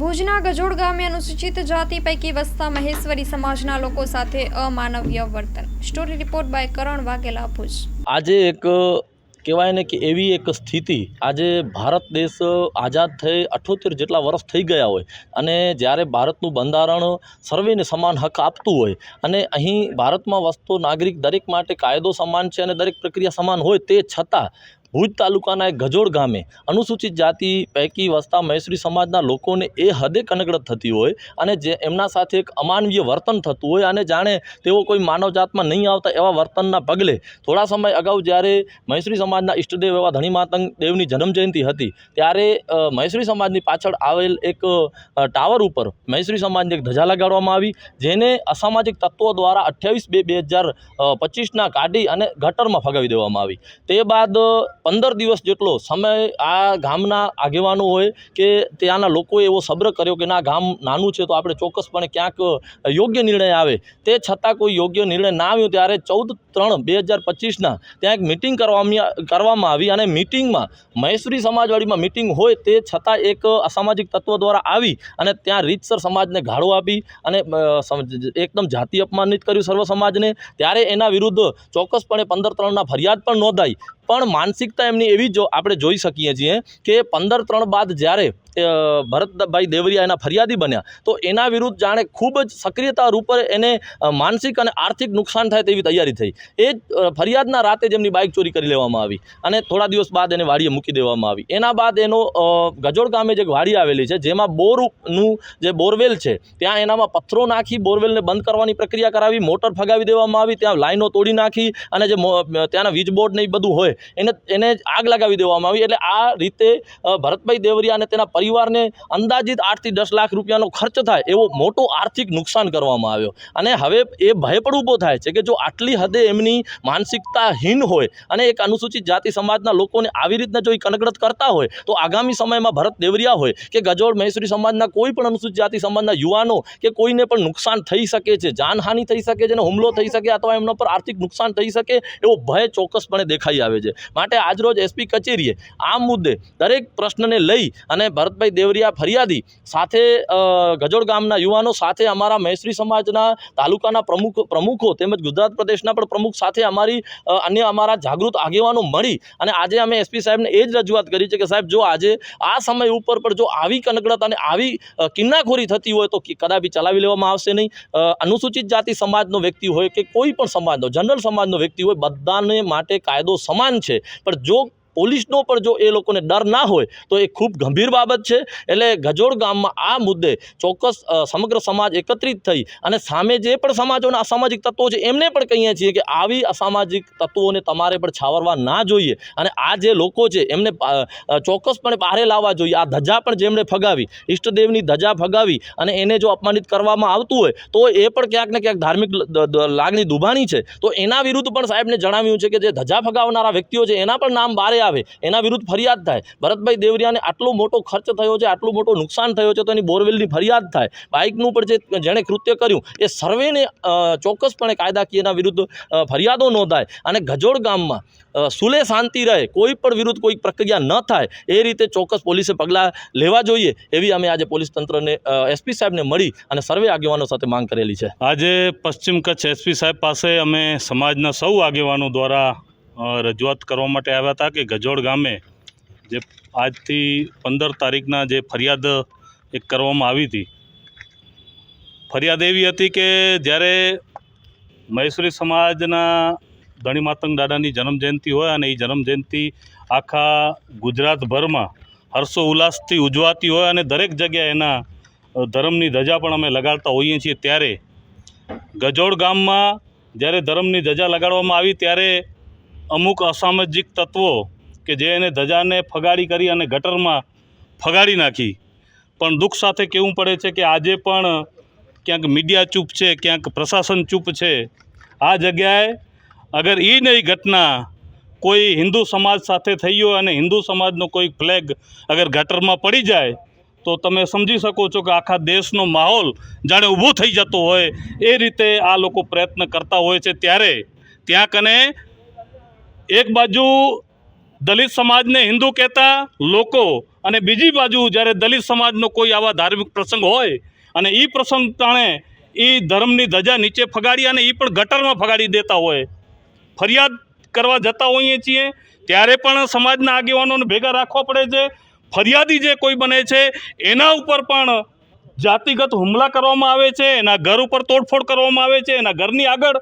ભુજના ગજોડ ગામે અનુસૂચિત જાતિ પૈકી વસતા મહેશ્વરી સમાજના લોકો સાથે અમાનવીય વર્તન. Story report by Karan Vaghela, Bhuj. આજે એક, કહેવાય ને કે એવી એક સ્થિતિ, આજે ભારત દેશ આઝાદ થઈ અઠોતેર જેટલા વર્ષ થઈ ગયા હોય અને જ્યારે ભારતનું બંધારણ સર્વેને સમાન હક આપતું હોય અને અહીં ભારતમાં વસતો નાગરિક દરેક માટે કાયદો સમાન છે અને દરેક પ્રક્રિયા સમાન હોય તે છતાં ભુજ તાલુકાના એક ગજોડ ગામે અનુસૂચિત જાતિ પૈકી વસતા મૈસરી સમાજના લોકોને એ હદે કનકડત થતી હોય અને જે એમના સાથે એક અમાનવીય વર્તન થતું હોય અને જાણે તેઓ કોઈ માનવજાતમાં નહીં આવતા એવા વર્તનના પગલે થોડા સમય અગાઉ જ્યારે મૈસરી સમાજના ઈષ્ટદેવ એવા ધણી માતંગ દેવની જન્મજયંતિ હતી, ત્યારે મૈસરી સમાજની પાછળ આવેલ એક ટાવર ઉપર મૈસરી સમાજની એક ધજા લગાડવામાં આવી, જેને અસામાજિક તત્વો દ્વારા અઠ્યાવીસ બે બે હજાર પચીસના કાઢી અને ગટરમાં ફગાવી દેવામાં આવી. તે બાદ પંદર દિવસ જેટલો સમય આ ગામના આગેવાનો હોય કે ત્યાંના લોકોએ એવો સબ્ર કર્યો કે ના ગામ નાનું છે તો આપણે ચોક્કસપણે ક્યાંક યોગ્ય નિર્ણય આવે. તે છતાં કોઈ યોગ્ય નિર્ણય ના આવ્યો ત્યારે ચૌદ ત્રણ બે હજાર પચીસના ત્યાં એક મિટિંગ કરવામાં કરવામાં આવી અને મિટિંગમાં મહેશ્વરી સમાજવાડીમાં મિટિંગ હોય તે છતાં એક અસામાજિક તત્વો દ્વારા આવી અને ત્યાં રીતસર સમાજને ગાળો આપી અને એકદમ જાતિ અપમાનિત કર્યું સર્વ સમાજને. ત્યારે એના વિરુદ્ધ ચોક્કસપણે પંદર ત્રણના ફરિયાદ પણ નોંધાઈ. પણ માનસિકતા એમની એવી જો આપણે જોઈ શકીએ છીએ કે પંદર ત્રણ બાદ જ્યારે ભરતભાઈ દેવરિયા એના ફરિયાદી બન્યા. તો એના વિરુદ્ધ જાણે ખૂબ જ સક્રિયતા રૂપે એને માનસિક અને આર્થિક નુકસાન થાય તેવી તૈયારી થઈ. એ જ ફરિયાદના રાતે જ એમની બાઇક ચોરી કરી લેવામાં આવી અને થોડા દિવસ બાદ એને વાડીએ મૂકી દેવામાં આવી. એના બાદ એનો ગજોડ ગામે જે વાડી આવેલી છે, જેમાં બોરનું જે બોરવેલ છે, ત્યાં એનામાં પથ્થરો નાખી બોરવેલને બંધ કરવાની પ્રક્રિયા કરાવી, મોટર ફગાવી દેવામાં આવી, ત્યાં લાઈનો તોડી નાખી અને જે ત્યાંના વીજ બોર્ડ ને એ બધું હોય, એને એને આગ લગાવી દેવામાં આવી. એટલે આ રીતે ભરતભાઈ દેવરિયા અને તેના પરિવારને અંદાજિત આઠથી દસ લાખ રૂપિયાનો ખર્ચ થાય એવો મોટો આર્થિક નુકસાન કરવામાં આવ્યો. અને હવે એ ભય પણ ઊભો થાય છે કે જો આટલી હદે એમની માનસિકતા હીન હોય અને એક અનુસૂચિત જાતિ સમાજના લોકોને આવી રીતના જો એ કનકડત કરતા હોય, તો આગામી સમયમાં ભરત દેવરિયા હોય કે ગજોડ મહેસુરી સમાજના કોઈ પણ અનુસૂચિત જાતિ સમાજના યુવાનો કે કોઈને પણ નુકસાન થઈ શકે છે, જાનહાનિ થઈ શકે છે અને હુમલો થઈ શકે અથવા એમના પર આર્થિક નુકસાન થઈ શકે એવો ભય ચોક્કસપણે દેખાઈ આવે છે. માટે આજરોજ એસપી કચેરીએ આ મુદ્દે દરેક પ્રશ્નને લઈ અને ભરતભાઈ દેવરિયા ફરિયાદી સાથે ગજોડ ગામના યુવાનો સાથે અમારા મહેશ્વરી સમાજના તાલુકાના પ્રમુખ, પ્રમુખો તેમજ ગુજરાત પ્રદેશના પણ પ્રમુખ સાથે અમારી અન્ય અમારા જાગૃત આગેવાનો મળી અને આજે અમે એસપી સાહેબને એ જ રજૂઆત કરી છે કે સાહેબ જો આજે આ સમય ઉપર પણ જો આવી કનકડત અને આવી કિન્નાખોરી થતી હોય તો કદાચ ચલાવી લેવામાં આવશે નહીં. અનુસૂચિત જાતિ સમાજનો વ્યક્તિ હોય કે કોઈ પણ સમાજનો, જનરલ સમાજનો વ્યક્તિ હોય બધાને માટે કાયદો સમાન છે. પણ જો પોલીસનો પણ જો એ લોકોને ડર ના હોય, તો એ ખૂબ ગંભીર બાબત છે. એટલે ગજોડ ગામમાં આ મુદ્દે ચોક્કસ સમગ્ર સમાજ એકત્રિત થઈ અને સામે જે પણ સમાજોના અસામાજિક તત્વો છે, એમને પણ કહીએ છીએ કે આવી અસામાજિક તત્વોને તમારે પણ છાવરવા ના જોઈએ. અને આ જે લોકો છે, એમને ચોક્કસપણે બહારે લાવવા જોઈએ. આ ધજા પણ જેમણે ફગાવી, ઈષ્ટદેવની ધજા ફગાવી અને એને જો અપમાનિત કરવામાં આવતું હોય, તો એ પણ ક્યાંક ને ક્યાંક ધાર્મિક લાગણી દુભાણી છે. તો એના વિરુદ્ધ પણ સાહેબને જણાવ્યું છે કે જે ધજા ફગાવનારા વ્યક્તિઓ છે, એના પણ નામ બારે આવે, એના વિરુદ્ધ ફરિયાદ થાય. ભરતભાઈ દેવરિયાને આટલો મોટો ખર્ચ થયો છે, આટલું મોટું નુકસાન થયો છે, તો એની બોરવેલની ફરિયાદ થાય. બાઇકનું પણ જે જેણે કૃત્ય કર્યું, એ સર્વેને ચોક્કસપણે કાયદાકીયના વિરુદ્ધ ફરિયાદો નોંધાય. અને ગજોડ ગામમાં સુલે શાંતિ રહે, કોઈ પણ વિરુદ્ધ કોઈ પ્રક્રિયા ન થાય, એ રીતે ચોક્કસ પોલીસે પગલાં લેવા જોઈએ, એવી અમે આજે પોલીસ તંત્રને એસપી સાહેબને મળી અને સર્વે આગેવાનો સાથે માંગ કરેલી છે. આજે પશ્ચિમ કચ્છ એસપી સાહેબ પાસે અમે સમાજના સૌ આગેવાનો દ્વારા રજૂઆત કરવા માટે આવ્યા હતા કે ગજોડ ગામે જે આજથી પંદર તારીખના જે ફરિયાદ એક કરવામાં આવી હતી. ફરિયાદ એવી હતી કે જ્યારે મૈસુરી સમાજના ધણી માતંગ દાદાની જન્મજયંતિ હોય અને એ જન્મજયંતિ આખા ગુજરાતભરમાં હર્ષો ઉલ્લાસથી ઉજવાતી હોય અને દરેક જગ્યાએ એના ધર્મની ધજા પણ અમે લગાડતા હોઈએ છીએ ત્યારે. ગજોડ ગામમાં જ્યારે ધર્મની ધજા લગાડવામાં આવી ત્યારે અમુક અસામાજિક તત્વો કે જે એને ધજાને ફગાડી કરી અને ગટરમાં ફગાડી નાખી. પણ દુઃખ સાથે કહેવું પડે છે કે આજે પણ ક્યાંક મીડિયા ચૂપ છે, ક્યાંક પ્રશાસન ચૂપ છે. આ જગ્યાએ અગર એ નહીં ઘટના કોઈ હિન્દુ સમાજ સાથે થઈ હોય અને હિન્દુ સમાજનો કોઈ ફ્લેગ અગર ગટરમાં પડી જાય, તો તમે સમજી શકો છો કે આખા દેશનો માહોલ જાણે ઊભો થઈ જતો હોય. એ રીતે આ લોકો પ્રયત્ન કરતા હોય છે ત્યારે. ત્યાં કને એક બાજુ દલિત સમાજને હિન્દુ કહેતા લોકો અને બીજી બાજુ જ્યારે દલિત સમાજનો કોઈ આવા ધાર્મિક પ્રસંગ હોય અને એ પ્રસંગ ટાણે એ ધર્મની ધજા નીચે ફગાડી અને એ પણ ગટરમાં ફગાડી દેતા હોય, ફરિયાદ કરવા જતા હોઈએ છીએ, ત્યારે પણ સમાજના આગેવાનોને ભેગા રાખવા પડે છે. ફરિયાદી જે કોઈ બને છે, એના ઉપર પણ જાતિગત હુમલા કરવામાં આવે છે, એના ઘર ઉપર તોડફોડ કરવામાં આવે છે, એના ઘરની આગળ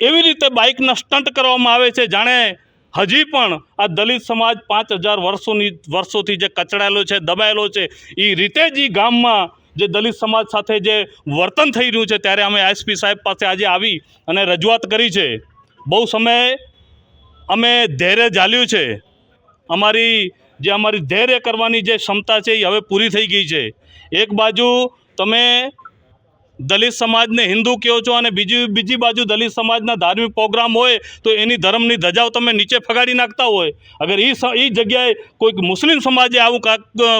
એવી રીતે બાઇકના સ્ટન્ટ કરવામાં આવે છે. જાણે હજી પણ આ દલિત સમાજ પાંચ હજાર વર્ષોની, વર્ષોથી જે કચડાયેલો છે, દબાયેલો છે, એ રીતે જ એ ગામમાં જે દલિત સમાજ સાથે જે વર્તન થઈ રહ્યું છે, ત્યારે અમે એસપી સાહેબ પાસે આજે આવી અને રજૂઆત કરી છે. બહુ સમય અમે ધૈર્ય ઝાલ્યું છે. અમારી, જે અમારી ધૈર્ય કરવાની જે ક્ષમતા છે, એ હવે પૂરી થઈ ગઈ છે. એક બાજુ તમે દલિત સમાજને હિન્દુ કહો છો અને બીજી બીજી બાજુ દલિત સમાજના ધાર્મિક પ્રોગ્રામ હોય તો એની ધર્મની ધજાઓ તમે નીચે ફગાડી નાખતા હોય. અગર એ એ જગ્યાએ કોઈક મુસ્લિમ સમાજે આવું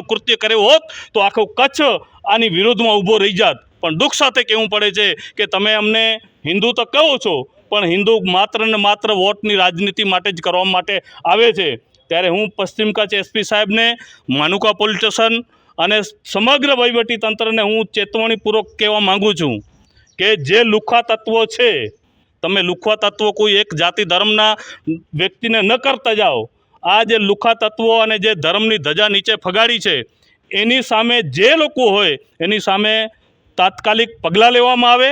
કૃત્ય કર્યું હોત તો આખો કચ્છ આની વિરોધમાં ઊભો રહી જાત. પણ દુઃખ સાથે કહેવું પડે છે કે તમે અમને હિન્દુ તો કહો છો, પણ હિન્દુ માત્ર ને માત્ર વોટની રાજનીતિ માટે જ કરવા માટે આવે છે. ત્યારે હું પશ્ચિમ કચ્છ એસપી સાહેબને માનુકા પોલીસ સ્ટેશન અને સમગ્ર તંત્રને હું ચેતવણીપૂર્વક કહેવા માગું છું કે જે લુખ્ખા તત્વો છે, તમે લુખ્ખા તત્વો કોઈ એક જાતિ ધર્મના વ્યક્તિને ન કરતા જાઓ. આ જે લુખ્ખા તત્વો અને જે ધર્મની ધજા નીચે ફગાડી છે, એની સામે જે લોકો હોય, એની સામે તાત્કાલિક પગલાં લેવામાં આવે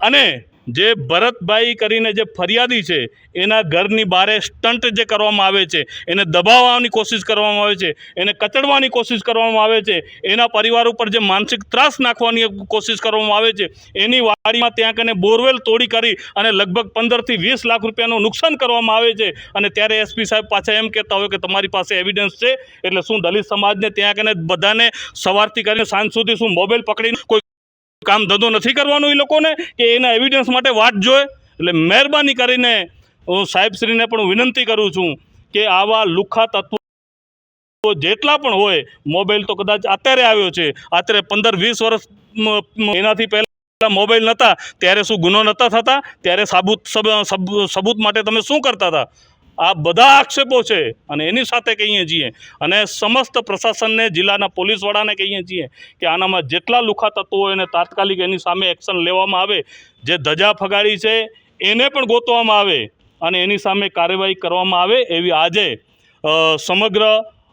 અને જે ભરતભાઈ કરીને જે ફરિયાદી છે, એના ઘરની બારે સ્ટન્ટ જે કરવામાં આવે છે, એને દબાવવાની કોશિશ કરવામાં આવે છે, એને કચડવાની કોશિશ કરવામાં આવે છે, એના પરિવાર ઉપર જે માનસિક ત્રાસ નાખવાની કોશિશ કરવામાં આવે છે, એની વાડીમાં ત્યાં કને બોરવેલ તોડી કરી અને લગભગ પંદરથી વીસ લાખ રૂપિયાનું નુકસાન કરવામાં આવે છે, અને ત્યારે એસપી સાહેબ પાછા એમ કહેતા હોય કે તમારી પાસે એવિડન્સ છે, એટલે શું દલિત સમાજને ત્યાં કને બધાને સવારથી કરીને સાંજ સુધી શું મોબાઈલ પકડીને કોઈ કામ ધંધો નથી કરવાનો એ લોકોને, કે એના એવિડન્સ માટે વાત જોઈએ એટલે મહેરબાની કરીને હું સાહેબશ્રીને પણ વિનંતી કરું છું કે આવા લુખ્ખા તત્વો જેટલા પણ હોય, મોબાઈલ તો કદાચ અત્યારે આવ્યો છે, અત્યારે પંદર વીસ વર્ષ એનાથી પહેલાં મોબાઈલ નહોતા ત્યારે શું ગુનો નહોતા થતા, ત્યારે સાબુત સબ- સબ- સબૂત માટે તમે શું કરતા હતા? આ બધા આક્ષેપો છે અને એની સાથે કહીએ છીએ. અને સમસ્ત પ્રશાસનને, જિલ્લાના પોલીસવાળાને કહીએ છીએ કે આનામાં જેટલા લુખા તત્વો એને તાત્કાલિક એની સામે એક્શન લેવામાં આવે, જે ધજા ફગાડી છે, એને પણ ગોતવામાં આવે અને એની સામે કાર્યવાહી કરવામાં આવે એવી આજે સમગ્ર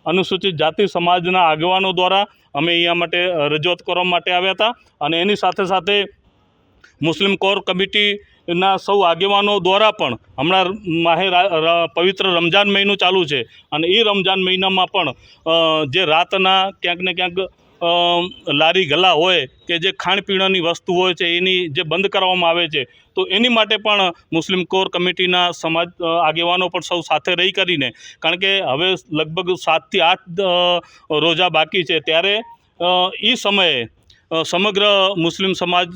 અનુસૂચિત જાતિ સમાજના આગેવાનો દ્વારા અમે અહીંયા માટે રજૂઆત કરવા માટે આવ્યા હતા. અને એની સાથે સાથે મુસ્લિમ કોર કમિટીના સૌ આગેવાનો દ્વારા પણ હમણાં માહે પવિત્ર રમજાન મહિનો ચાલુ છે. અને એ રમજાન મહિનામાં પણ જે રાતના ક્યાંક ને ક્યાંક લારી ગલા હોય કે જે ખાણપીણની વસ્તુ હોય છે, એની જે બંધ કરવામાં આવે છે, તો એની માટે પણ મુસ્લિમ કોર કમિટીના સમાજ આગેવાનો પણ સૌ સાથે રહી કરીને, કારણ કે હવે લગભગ સાતથી આઠ રોજા બાકી છે. ત્યારે એ સમયે સમગ્ર મુસ્લિમ સમાજ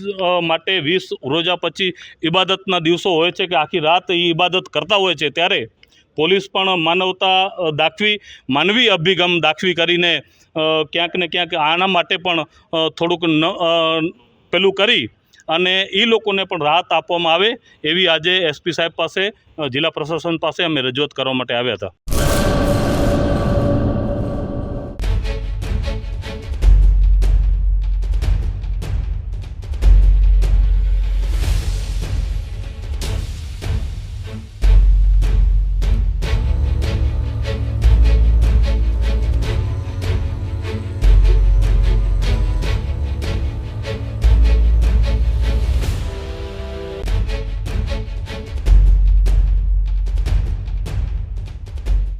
માટે વીસ રોજા પછી ઇબાદતના દિવસો હોય છે કે આખી રાત એ ઇબાદત કરતા હોય છે. ત્યારે પોલીસ પણ માનવતા દાખવી, માનવી અભિગમ દાખવી કરીને ક્યાંક ને ક્યાંક આના માટે પણ થોડુંક ન પેલું કરી અને એ લોકોને પણ રાહત આપવામાં આવે એવી આજે એસપી સાહેબ પાસે જિલ્લા પ્રશાસન પાસે અમે રજૂઆત કરવા માટે આવ્યા હતા.